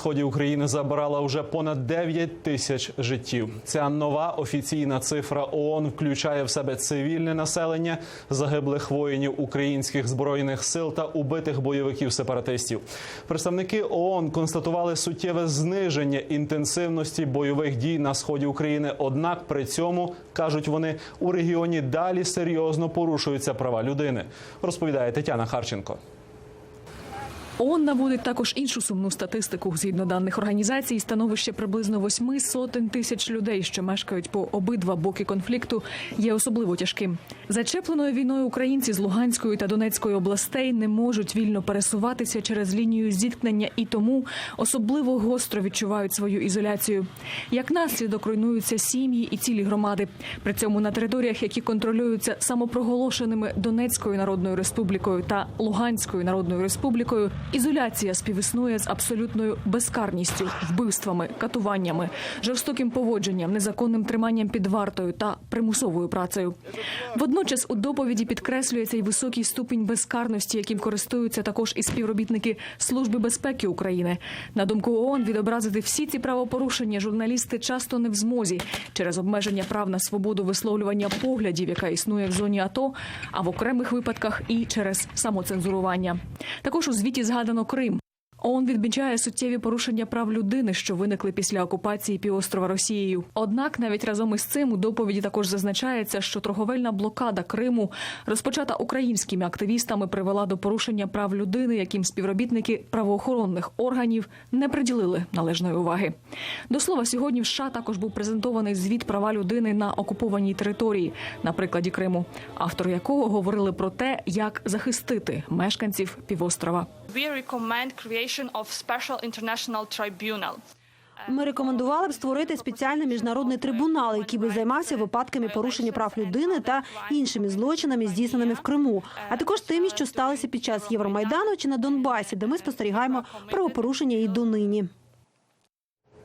Сході України забирала вже понад 9 тисяч життів. Ця нова офіційна цифра ООН включає в себе цивільне населення, загиблих воїнів українських збройних сил та убитих бойовиків сепаратистів. Представники ООН констатували суттєве зниження інтенсивності бойових дій на сході України. Однак при цьому кажуть вони у регіоні далі серйозно порушуються права людини. Розповідає Тетяна Харченко. ООН наводить також іншу сумну статистику. Згідно даних організацій, становище приблизно восьми сотень тисяч людей, що мешкають по обидва боки конфлікту, є особливо тяжким. Зачепленою війною українці з Луганської та Донецької областей не можуть вільно пересуватися через лінію зіткнення і тому особливо гостро відчувають свою ізоляцію. Як наслідок руйнуються сім'ї і цілі громади. При цьому на територіях, які контролюються самопроголошеними Донецькою народною республікою та Луганською народною республікою, ізоляція співіснує з абсолютною безкарністю, вбивствами, катуваннями, жорстоким поводженням, незаконним триманням під вартою та примусовою працею. Водночас у доповіді підкреслюється й високий ступінь безкарності, яким користуються також і співробітники Служби безпеки України. На думку ООН, відобразити всі ці правопорушення журналісти часто не в змозі через обмеження прав на свободу висловлювання поглядів, яка існує в зоні АТО, а в окремих випадках і через самоцензурування. Також у звіті згадано Крим. ООН відмічає суттєві порушення прав людини, що виникли після окупації півострова Росією. Однак, навіть разом із цим у доповіді також зазначається, що торговельна блокада Криму, розпочата українськими активістами, привела до порушення прав людини, яким співробітники правоохоронних органів не приділили належної уваги. До слова, сьогодні в США також був презентований звіт права людини на окупованій території, на прикладі Криму, автори якого говорили про те, як захистити мешканців півострова. We recommend creation of special international tribunal. Ми рекомендували б створити спеціальний міжнародний трибунал, який би займався випадками порушення прав людини та іншими злочинами, здійсненими в Криму, а також тими, що сталися під час Євромайдану чи на Донбасі, де ми спостерігаємо правопорушення і донині.